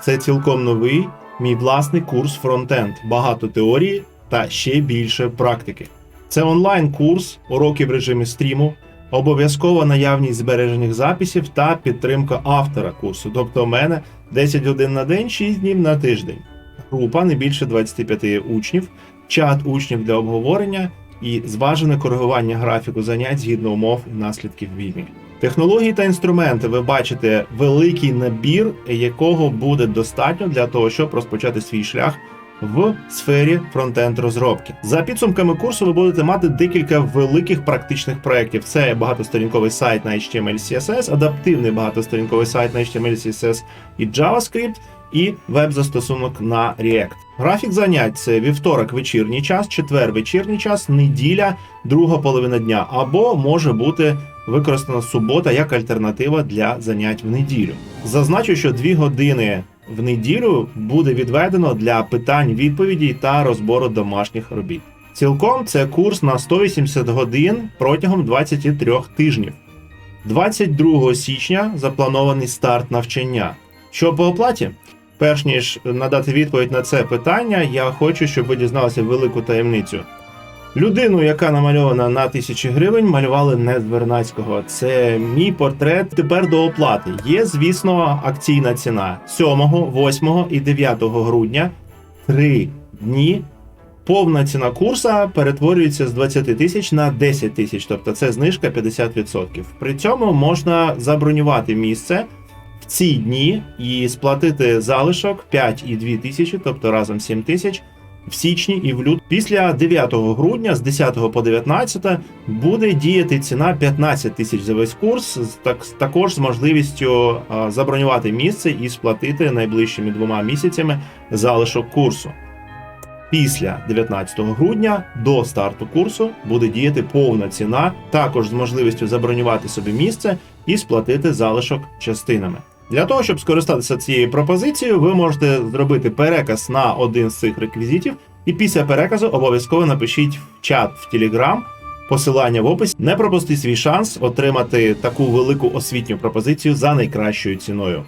Це цілком новий мій власний курс фронтенд, багато теорії та ще більше практики. Це онлайн-курс, уроки в режимі стріму, обов'язкова наявність збережених записів та підтримка автора курсу. Тобто, мене 10 годин на день, 6 днів на тиждень. Група не більше 25 учнів, чат учнів для обговорення і зважене коригування графіку занять згідно умов і наслідків війни. Технології та інструменти ви бачите великий набір, якого буде достатньо для того, щоб розпочати свій шлях в сфері фронтенд розробки. За підсумками курсу ви будете мати декілька великих практичних проєктів. Це багатосторінковий сайт на HTML CSS, адаптивний багатосторінковий сайт на HTML CSS і JavaScript, і веб-застосунок на React. Графік занять це вівторок вечірній час, четвер вечірній час, неділя, друга половина дня, або може бути використана субота як альтернатива для занять в неділю. Зазначу, що дві години в неділю буде відведено для питань, відповідей та розбору домашніх робіт. Цілком це курс на 180 годин протягом 23 тижнів. 22 січня запланований старт навчання. Що по оплаті? Перш ніж надати відповідь на це питання, я хочу, щоб ви дізналися велику таємницю. Людину, яка намальована на тисячі гривень, малювали не з Вернацького. Це мій портрет тепер до оплати. Є, звісно, акційна ціна 7, 8 і 9 грудня. Три дні. Повна ціна курса перетворюється з 20 тисяч на 10 тисяч, тобто це знижка 50%. При цьому можна забронювати місце в ці дні і сплатити залишок 5,2 тисячі, тобто разом 7 тисяч в січні і в лютому. Після 9 грудня з 10 по 19 буде діяти ціна 15 тисяч за весь курс, так, також з можливістю забронювати місце і сплатити найближчими двома місяцями залишок курсу. Після 19 грудня до старту курсу буде діяти повна ціна, також з можливістю забронювати собі місце і сплатити залишок частинами. Для того, щоб скористатися цією пропозицією, ви можете зробити переказ на один з цих реквізитів, і після переказу обов'язково напишіть в чат в Telegram посилання в описі. Не пропусти свій шанс отримати таку велику освітню пропозицію за найкращою ціною.